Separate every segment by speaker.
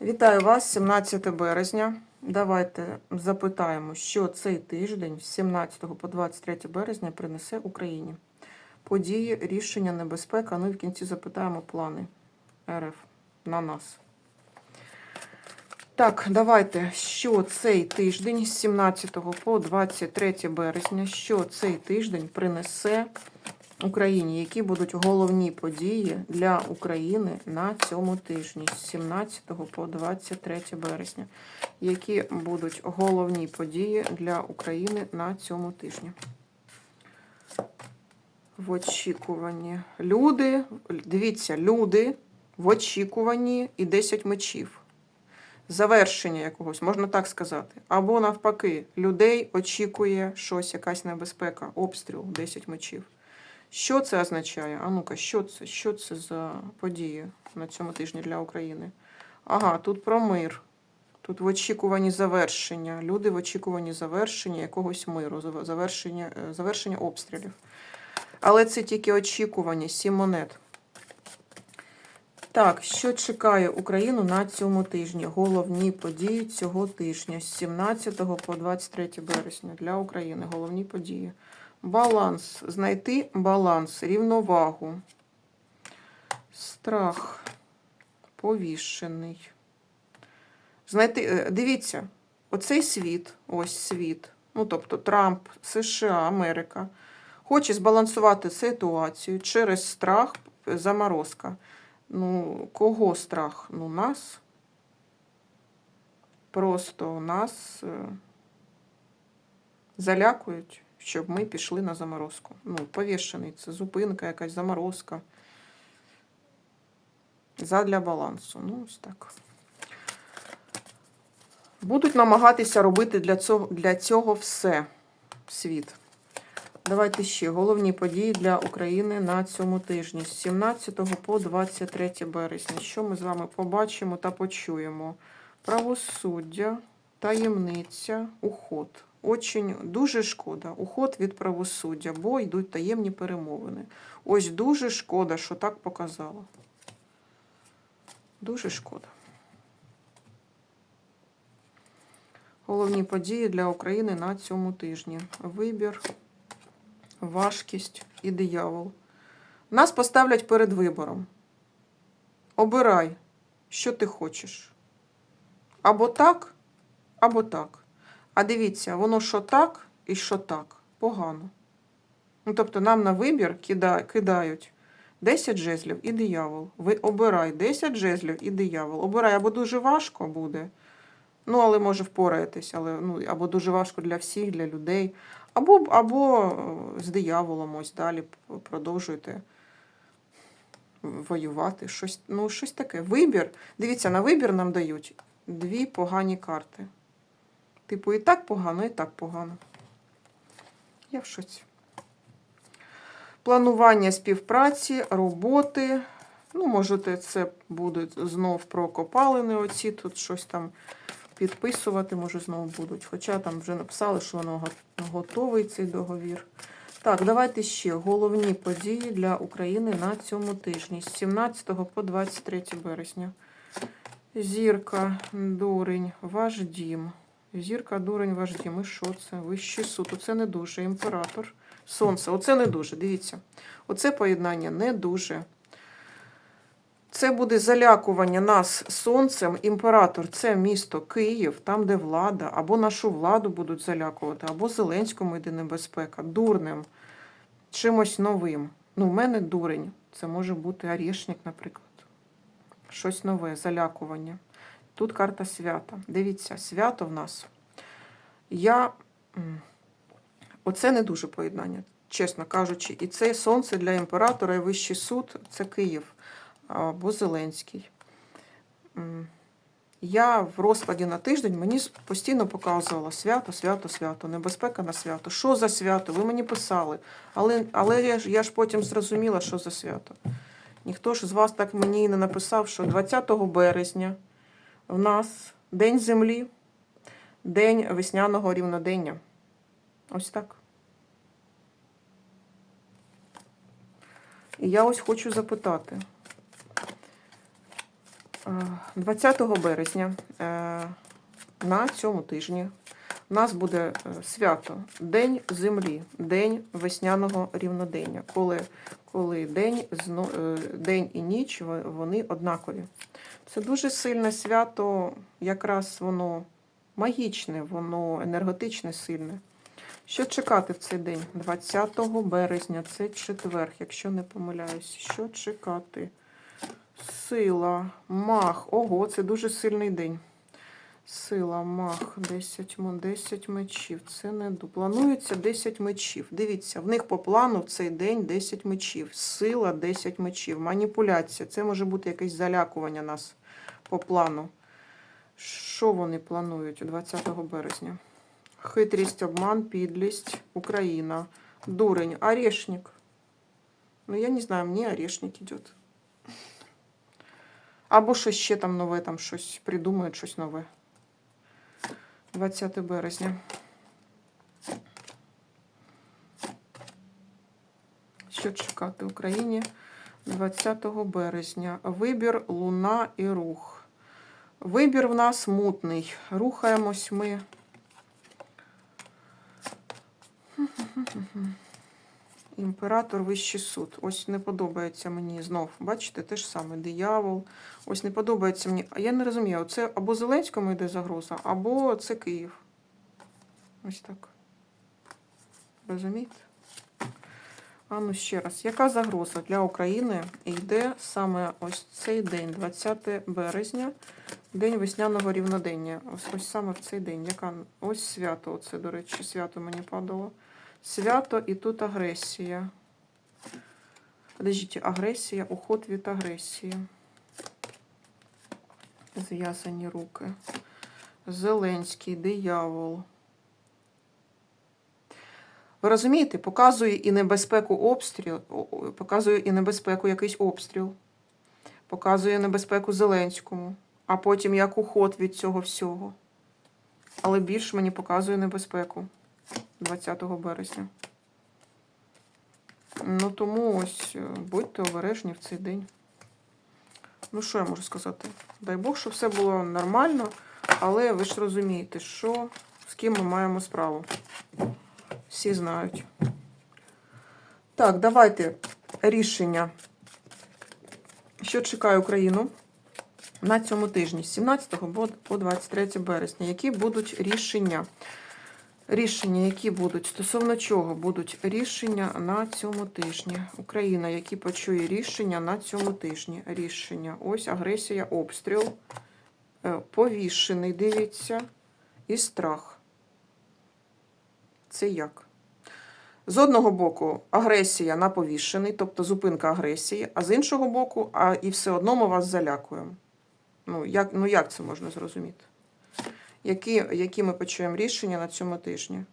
Speaker 1: Вітаю вас, 17 березня. Давайте запитаємо, що цей тиждень з 17 по 23 березня принесе Україні. Події, рішення, небезпека. Ну і в кінці запитаємо плани РФ на нас. Так, давайте, що цей тиждень з 17 по 23 березня, що цей тиждень принесе Україні, які будуть головні події для України на цьому тижні з 17 по 23 березня. Які будуть головні події для України на цьому тижні? В очікуванні. Люди, дивіться, люди в очікуванні і 10 мечів. Завершення якогось, можна так сказати. Або навпаки, людей очікує щось, якась небезпека, обстріл, 10 мечів. Що це означає? А ну-ка, що це? Що це за події на цьому тижні для України? Ага, тут про мир. Тут в очікуванні завершення. Люди в очікуванні завершення якогось миру, завершення, е, завершення обстрілів. Але це тільки очікування, сім монет. Так, що чекає Україну на цьому тижні? Головні події цього тижня з 17 по 23 березня для України. Головні події. Баланс. Знайти баланс, рівновагу. Страх. Повішений. Знайти, е, дивіться, оцей світ, ось світ, ну тобто Трамп, США, Америка, хоче збалансувати ситуацію через страх, е, заморозка. Ну, кого страх? Ну, нас. Просто нас е, залякують, щоб ми пішли на заморозку. Ну, повішений, це зупинка, якась заморозка. Задля балансу. Ну, ось так. Будуть намагатися робити для цього, для цього все світ. Давайте ще головні події для України на цьому тижні з 17 по 23 березня. Що ми з вами побачимо та почуємо? Правосуддя, таємниця, уход. Очень дуже шкода. Уход від правосуддя, бо йдуть таємні перемовини. Ось дуже шкода, що так показало. Дуже шкода. Головні події для України на цьому тижні. Вибір, важкість і диявол. Нас поставлять перед вибором. Обирай, що ти хочеш. Або так, або так. А дивіться, воно що так і що так. Погано. Ну, тобто нам на вибір кидають 10 жезлів і диявол. Ви обирай 10 жезлів і диявол. Обирай, або дуже важко буде. Ну, але може впораєтесь, але ну, або дуже важко для всіх, для людей, або, або е, з дияволом ось далі продовжуйте воювати. Щось, ну, щось таке. Вибір. Дивіться, на вибір нам дають дві погані карти. Типу, і так погано, і так погано. Я в шоці. Планування співпраці, роботи. Ну, можете, це будуть знов про копалини оці, тут щось там підписувати, може, знову будуть. Хоча там вже написали, що воно готовий цей договір. Так, давайте ще головні події для України на цьому тижні з 17 по 23 березня. Зірка, дурень, ваш дім. Зірка, дурень, ваш дім. Що це? Вищий суд. Оце не дуже. Імператор. Сонце. Оце не дуже. Дивіться. Оце поєднання не дуже. Це буде залякування нас сонцем. Імператор це місто Київ, там, де влада, або нашу владу будуть залякувати, або Зеленському йде небезпека, дурним, чимось новим. Ну, в мене дурень. Це може бути Арішник, наприклад. Щось нове, залякування. Тут карта свята. Дивіться, свято в нас. Я. Оце не дуже поєднання, чесно кажучи. І це сонце для імператора і вищий суд це Київ або Зеленський. Я в розкладі на тиждень мені постійно показувала свято, свято, свято, небезпека на свято. Що за свято? Ви мені писали. Але, але я, ж, я ж потім зрозуміла, що за свято. Ніхто ж з вас так мені і не написав, що 20 березня в нас День Землі, День весняного рівнодення. Ось так. І я ось хочу запитати. Е, 20 березня е, на цьому тижні у нас буде е, свято День Землі, День весняного рівнодення, коли, коли день, е, день і ніч вони однакові. Це дуже сильне свято, якраз воно магічне, воно енергетичне, сильне. Що чекати в цей день? 20 березня, це четвер, якщо не помиляюсь. Що чекати? Сила, мах. Ого, це дуже сильний день. Сила, мах, 10, 10 мечів. Це не. Планується 10 мечів. Дивіться, в них по плану в цей день 10 мечів. Сила 10 мечів. Маніпуляція. Це може бути якесь залякування нас по плану. Що вони планують 20 березня? Хитрість, обман, підлість, Україна. Дурень, орешник. Ну, я не знаю, мені орешник идет. Або щось ще там нове, там щось придумають, щось нове. 20 березня. Що чекати Україні? 20 березня. Вибір, луна і рух. Вибір в нас мутний. Рухаємось ми. Імператор Вищий суд. Ось не подобається мені знов. Бачите, те ж саме диявол. Ось не подобається мені. А я не розумію, це або Зеленському йде загроза, або це Київ. Ось так. Розумієте? А ну ще раз, яка загроза для України йде саме ось цей день, 20 березня, день весняного рівнодення. Ось ось саме в цей день. Яка ось свято. Оце, до речі, свято мені падало. Свято і тут агресія. Подождіть, агресія, уход від агресії. Зв'язані руки. Зеленський, диявол. Ви розумієте, показує і небезпеку обстріл, показує і небезпеку якийсь обстріл, показує небезпеку Зеленському, а потім як уход від цього всього. Але більш мені показує небезпеку 20 березня. Ну тому ось е, будьте обережні в цей день. Ну, що я можу сказати? Дай Бог, щоб все було нормально, але ви ж розумієте, що з ким ми маємо справу. Всі знають. Так, давайте рішення. Що чекає Україну на цьому тижні з 17 по- по 23 березня? Які будуть рішення? Рішення, які будуть стосовно чого будуть рішення на цьому тижні? Україна, які почує рішення на цьому тижні? Рішення. Ось агресія, обстріл, е, повішений, дивіться, і страх. Це як? З одного боку, агресія на повішений, тобто зупинка агресії, а з іншого боку, а і все одно ми вас залякуємо. Ну, як, ну як це можна зрозуміти? Які, які ми почуємо рішення на цьому тижні?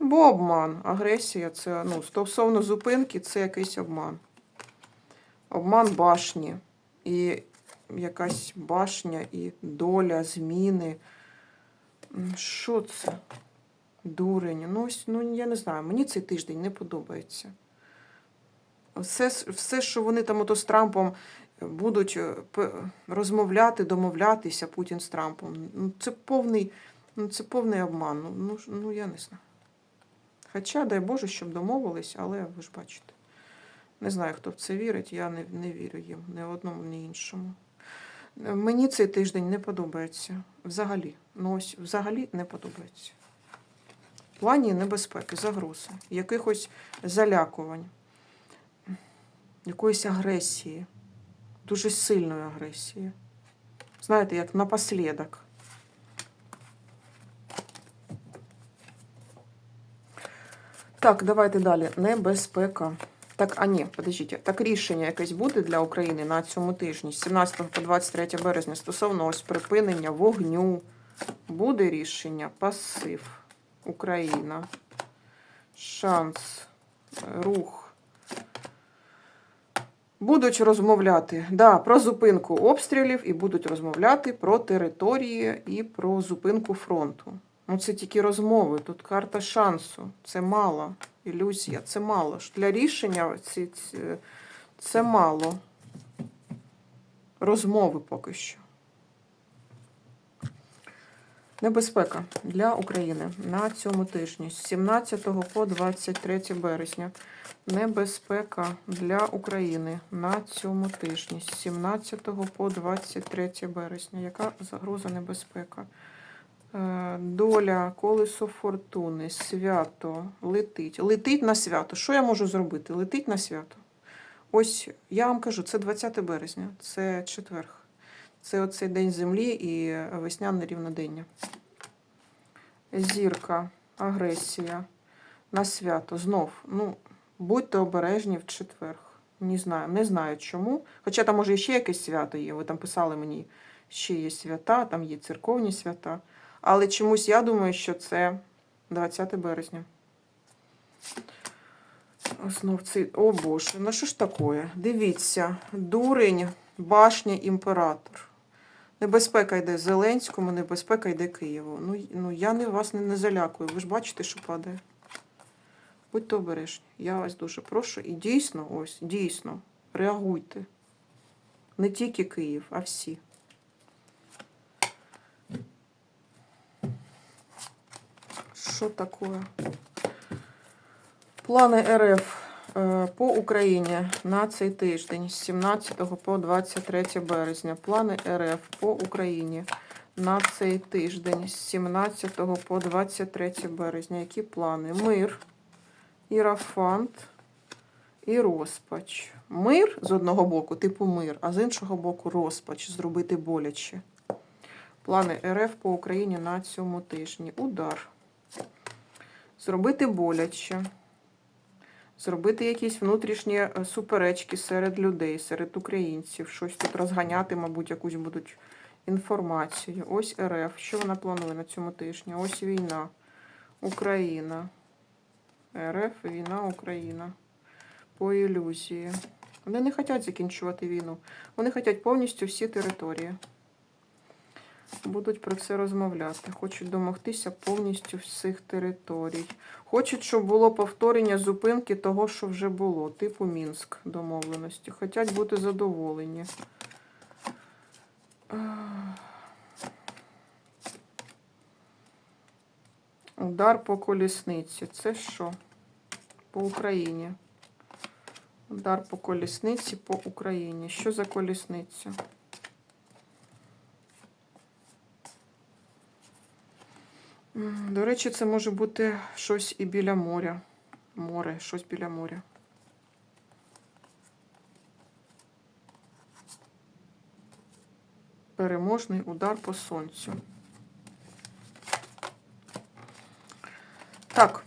Speaker 1: Бо обман, агресія це ну, стосовно зупинки, це якийсь обман. Обман башні. І якась башня, і доля, зміни. Що це? Дурень. Ну, ну, я не знаю, мені цей тиждень не подобається. Все, все що вони там ото з Трампом будуть е, розмовляти, домовлятися Путін з Трампом. Ну, це повний, ну, це повний обман. Ну, ну, ну, я не знаю. Хоча, дай Боже, щоб домовились, але ви ж бачите. Не знаю, хто в це вірить, я не, не вірю їм ні одному, ні іншому. Мені цей тиждень не подобається. Взагалі. Ну ось взагалі не подобається. В плані небезпеки, загрози, якихось залякувань, якоїсь агресії, дуже сильної агресії. Знаєте, як напослідок. Так, давайте далі. Небезпека. Так, а ні, подождіть. Так рішення якесь буде для України на цьому тижні з 17 по 23 березня стосовно ось припинення вогню. Буде рішення пасив. Україна. Шанс. Рух. Будуть розмовляти да, про зупинку обстрілів і будуть розмовляти про території і про зупинку фронту. Ну, це тільки розмови. Тут карта шансу. Це мало. Ілюзія. Це мало. Для рішення ці, це мало. Розмови поки що. Небезпека для України на цьому тижні з 17 по 23 березня. Небезпека для України на цьому тижні з 17 по 23 березня. Яка загроза небезпека? Е, Доля, колесо фортуни, свято, летить. Летить на свято. Що я можу зробити? Летить на свято. Ось я вам кажу, це 20 березня, це четверг. Це оцей день землі і весняне рівнодення. Зірка, агресія на свято. Знов. Ну, будьте обережні в четверг. Не знаю, не знаю чому. Хоча там, може, ще якесь свято є. Ви там писали мені, ще є свята, там є церковні свята. Але чомусь я думаю, що це 20 березня. Цей. О Боже, ну що ж таке? Дивіться, дурень, башня, імператор. Небезпека йде Зеленському, небезпека йде Києву. Ну, ну я не, вас не, не залякую. Ви ж бачите, що падає. Будьте обережні. Я вас дуже прошу. І дійсно, ось, дійсно, реагуйте. Не тільки Київ, а всі. Що таке? Плани РФ по Україні на цей тиждень з 17 по 23 березня. Плани РФ по Україні на цей тиждень з 17 по 23 березня. Які плани? Мир, ірафант і розпач. Мир з одного боку, типу мир, а з іншого боку розпач, зробити боляче. Плани РФ по Україні на цьому тижні. Удар. Зробити боляче зробити якісь внутрішні е, суперечки серед людей, серед українців, щось тут розганяти, мабуть, якусь будуть інформацію. Ось РФ. Що вона планує на цьому тижні? Ось війна. Україна. РФ, війна, Україна. По ілюзії. Вони не хочуть закінчувати війну. Вони хочуть повністю всі території. Будуть про це розмовляти. Хочуть домогтися повністю всіх територій. Хочуть, щоб було повторення зупинки того, що вже було, типу Мінськ домовленості. Хочуть бути задоволені. Удар по колісниці. Це що? По Україні. Удар по колісниці по Україні. Що за колісниця? До речі, це може бути щось і біля моря. Море, щось біля моря. Переможний удар по сонцю. Так,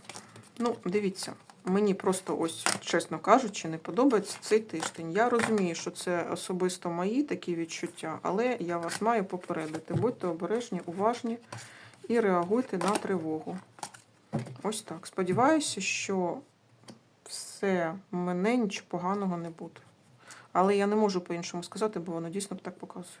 Speaker 1: ну, дивіться, мені просто ось, чесно кажучи, не подобається цей тиждень. Я розумію, що це особисто мої такі відчуття, але я вас маю попередити. Будьте обережні, уважні і реагуйте на тривогу. Ось так. Сподіваюся, що все мене нічого поганого не буде. Але я не можу по-іншому сказати, бо воно дійсно так показує.